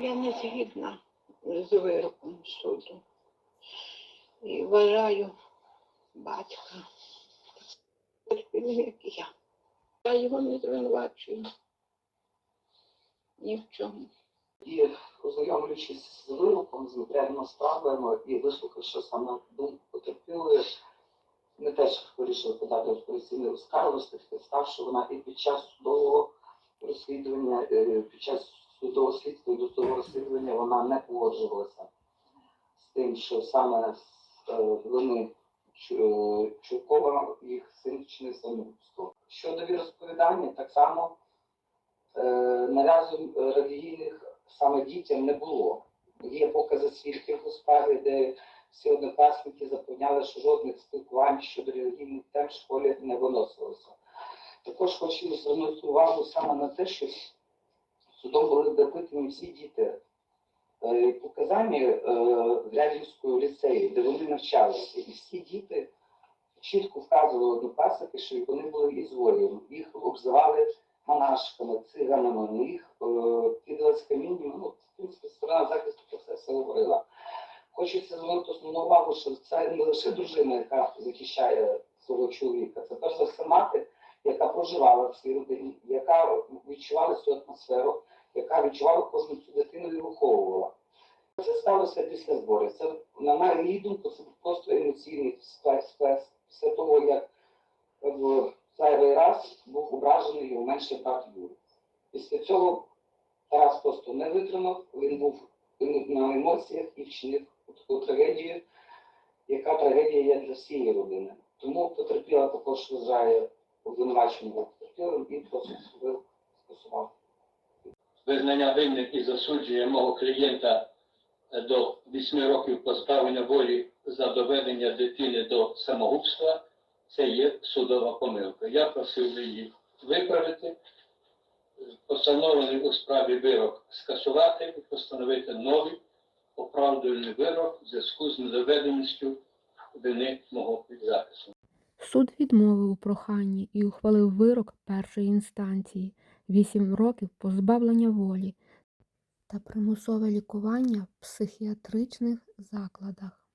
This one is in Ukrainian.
Я не згідна з вироком суду. І вважаю батька як я. Я його не звинувачую. Ні в чому. І ознайомлюючись з вироком, з матеріальними справами і вислухавши саме думку потерпілої, ми теж вирішили подати операційний тих підстав, що вона і під час судового розслідування, е, під час судового слідства і досудового розслідування вона не погоджувалася з тим, що саме з е, вини е, Чуркова їх син вчинив самогубство. Щодо віросповідання, так само е, наразу е, релігійних саме дітям не було. Є покази свідків у справі, де всі однокласники запевняли, що жодних спілкувань щодо релігійних тем в школі не виносилося. Також хочу звернути увагу саме на те, що судом були допитані всі діти. Е, Показання е, в Рядівському ліцеї, де вони навчалися, і всі діти чітко вказували однокласники, що вони були із волею. Їх обзивали монашками, циганами, на їх е, кидали з камінням. Ну, в принципі, сторона захисту про це все говорила. Хочеться звернути основну увагу, що це не лише дружина, яка захищає свого чоловіка, це перш за все мати, яка проживала в цій родині, яка відчувала цю атмосферу, яка відчувала кожну цю дитину і виховувала. Це сталося після зборів. Це, на мою думку, це просто емоційний спец. Після того, як в зайвий раз був ображений його менший брат Юрій. Після цього Тарас просто не витримав, він був на емоціях і вчинив таку трагедію, яка трагедія є для всієї родини. Тому потерпіла також вважає обвинуваченим потерпілим і просить суду скасувати. Визнання винних і засудження мого клієнта е, до 8 років позбавлення волі за доведення дитини до самогубства, це є судова помилка. Я просив її виправити, постановлений у справі вирок скасувати і постановити новий оправдувальний вирок в зв'язку з недоведеністю вини мого підзахису. Суд відмовив у проханні і ухвалив вирок першої інстанції 8 років позбавлення волі та примусове лікування в психіатричних закладах.